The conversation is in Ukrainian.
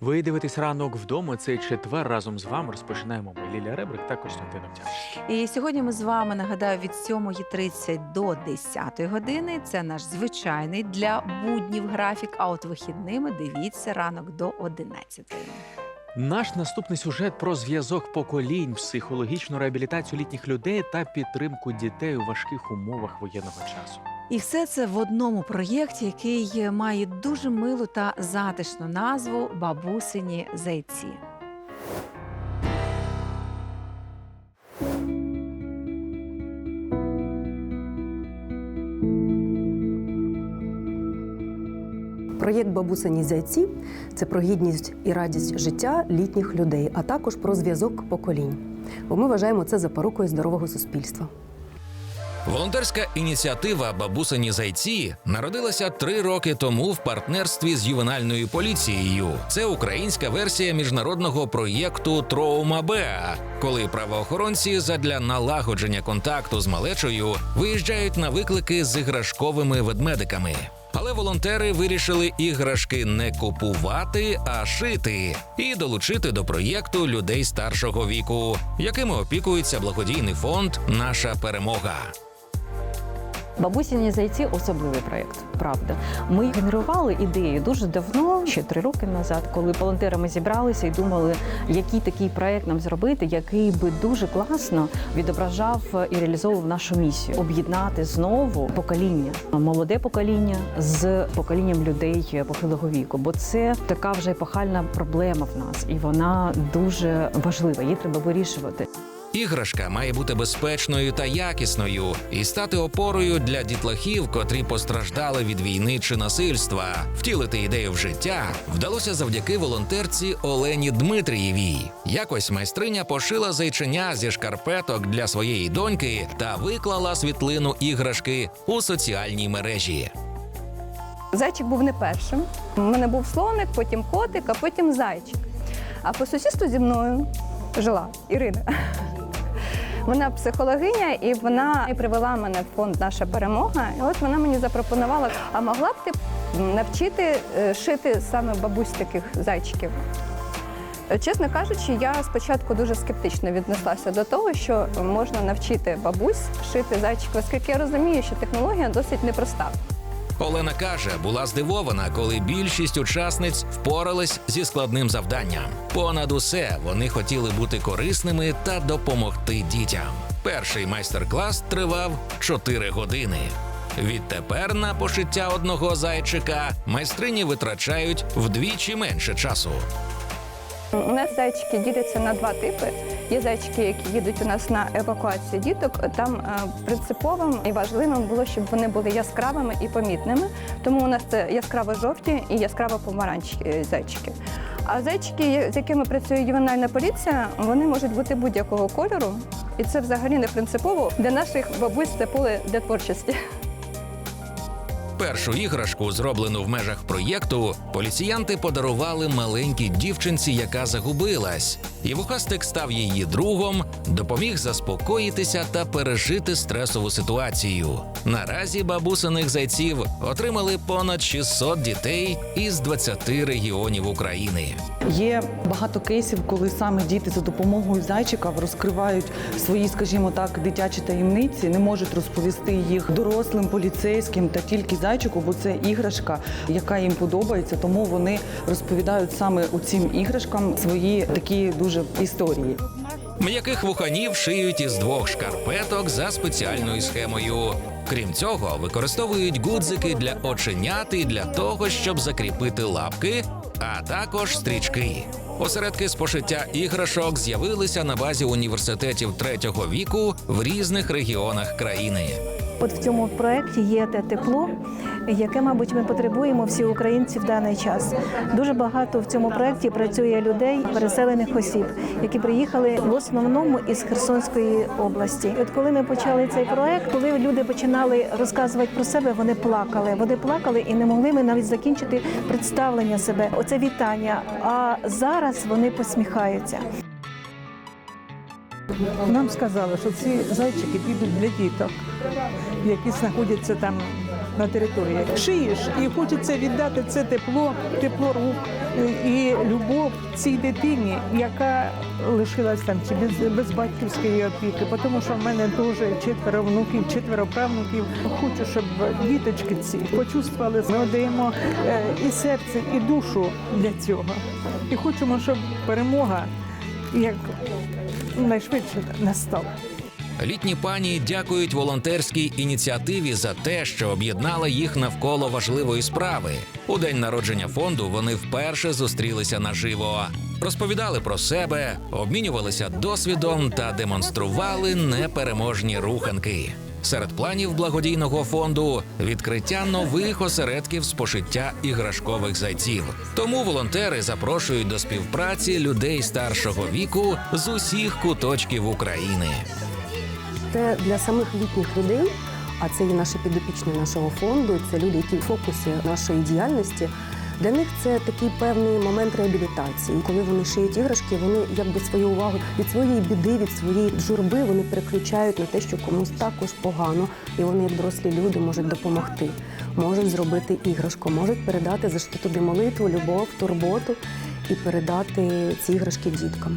Ви дивитесь ранок вдома. Цей четвер разом з вами розпочинаємо ми Лілія Ребрик та Костянтин Овтянський. І сьогодні ми з вами нагадаю від 7.30 до 10 години. Це наш звичайний для буднів графік. А от вихідними дивіться ранок до 11. Наш наступний сюжет про зв'язок поколінь, психологічну реабілітацію літніх людей та підтримку дітей у важких умовах воєнного часу. І все це в одному проєкті, який має дуже милу та затишну назву Бабусині зайці. Проєкт Бабусині зайці це про гідність і радість життя літніх людей, а також про зв'язок поколінь. Бо ми вважаємо це запорукою здорового суспільства. Волонтерська ініціатива Бабусині зайці народилася три роки тому в партнерстві з ювенальною поліцією. Це українська версія міжнародного проєкту Троума Беа, коли правоохоронці задля налагодження контакту з малечою виїжджають на виклики з іграшковими ведмедиками. Але волонтери вирішили іграшки не купувати, а шити і долучити до проєкту людей старшого віку, якими опікується благодійний фонд Наша перемога. Бабусіні зайці особливий проєкт, правда. Ми генерували ідею дуже давно, ще три роки назад, коли волонтерами зібралися і думали, який такий проєкт нам зробити, який би дуже класно відображав і реалізовував нашу місію об'єднати знову покоління, молоде покоління з поколінням людей похилого віку. Бо це така вже епохальна проблема в нас, і вона дуже важлива. Її треба вирішувати. Іграшка має бути безпечною та якісною і стати опорою для дітлахів, котрі постраждали від війни чи насильства. Втілити ідею в життя вдалося завдяки волонтерці Олені Дмитрієвій. Якось майстриня пошила зайченя зі шкарпеток для своєї доньки та виклала світлину іграшки у соціальній мережі. Зайчик був не першим. У мене був слоник, потім котик, а потім зайчик. А по сусідству зі мною жила Ірина. Вона психологиня, і вона привела мене в фонд Наша перемога. І от вона мені запропонувала: а могла б ти навчити е, шити саме бабусь таких зайчиків? Чесно кажучи, я спочатку дуже скептично віднеслася до того, що можна навчити бабусь шити зайчиків, оскільки я розумію, що технологія досить непроста. Олена каже, була здивована, коли більшість учасниць впорались зі складним завданням. Понад усе вони хотіли бути корисними та допомогти дітям. Перший майстер-клас тривав 4 години. Відтепер на пошиття одного зайчика майстрині витрачають вдвічі менше часу. У нас зайчики діляться на два типи. Є зайчики, які їдуть у нас на евакуацію діток. Там е, принциповим і важливим було, щоб вони були яскравими і помітними. Тому у нас це яскраво жовті і яскраво помаранчеві зайчики. А зайчики, з якими працює ювенальна поліція, вони можуть бути будь-якого кольору. І це взагалі не принципово для наших бабусь це поле для творчості. Першу іграшку, зроблену в межах проєкту, поліціянти подарували маленькій дівчинці, яка загубилась. І вухастик став її другом, допоміг заспокоїтися та пережити стресову ситуацію. Наразі бабусиних зайців отримали понад 600 дітей із 20 регіонів України. Є багато кейсів, коли саме діти за допомогою зайчика розкривають свої, скажімо так, дитячі таємниці, не можуть розповісти їх дорослим поліцейським та тільки зайчику, бо це іграшка, яка їм подобається. Тому вони розповідають саме у цим іграшкам свої такі дуже історії. М'яких вуханів шиють із двох шкарпеток за спеціальною схемою. Крім цього, використовують гудзики для оченят і для того, щоб закріпити лапки, а також стрічки. Осередки з пошиття іграшок з'явилися на базі університетів третього віку в різних регіонах країни. От в цьому проєкті є те тепло, яке, мабуть, ми потребуємо всі українці в даний час. Дуже багато в цьому проєкті працює людей, переселених осіб, які приїхали в основному із Херсонської області. От коли ми почали цей проєкт, коли люди починали розказувати про себе, вони плакали. Вони плакали і не могли ми навіть закінчити представлення себе. Оце вітання. А зараз вони посміхаються. Нам сказали, що ці зайчики підуть для діток, які знаходяться там на території. Шиєш і хочеться віддати це тепло, тепло рук е, і любов цій дитині, яка лишилась там чи без, без батьківської опіки, тому що в мене теж четверо внуків, четверо правнуків. Хочу, щоб діточки ці почувствували. Ми даємо е, і серце, і душу для цього. І хочемо, щоб перемога як найшвидше настала. Літні пані дякують волонтерській ініціативі за те, що об'єднала їх навколо важливої справи. У день народження фонду вони вперше зустрілися наживо. Розповідали про себе, обмінювалися досвідом та демонстрували непереможні руханки. Серед планів благодійного фонду відкриття нових осередків з пошиття іграшкових зайців. Тому волонтери запрошують до співпраці людей старшого віку з усіх куточків України. Це для самих літніх людей, а це є наші підопічні нашого фонду, це люди, які в фокусі нашої діяльності. Для них це такий певний момент реабілітації. Коли вони шиють іграшки, вони якби свою увагу від своєї біди, від своєї журби вони переключають на те, що комусь також погано, і вони, як дорослі люди, можуть допомогти, можуть зробити іграшку, можуть передати зашти туди молитву, любов, турботу і передати ці іграшки діткам.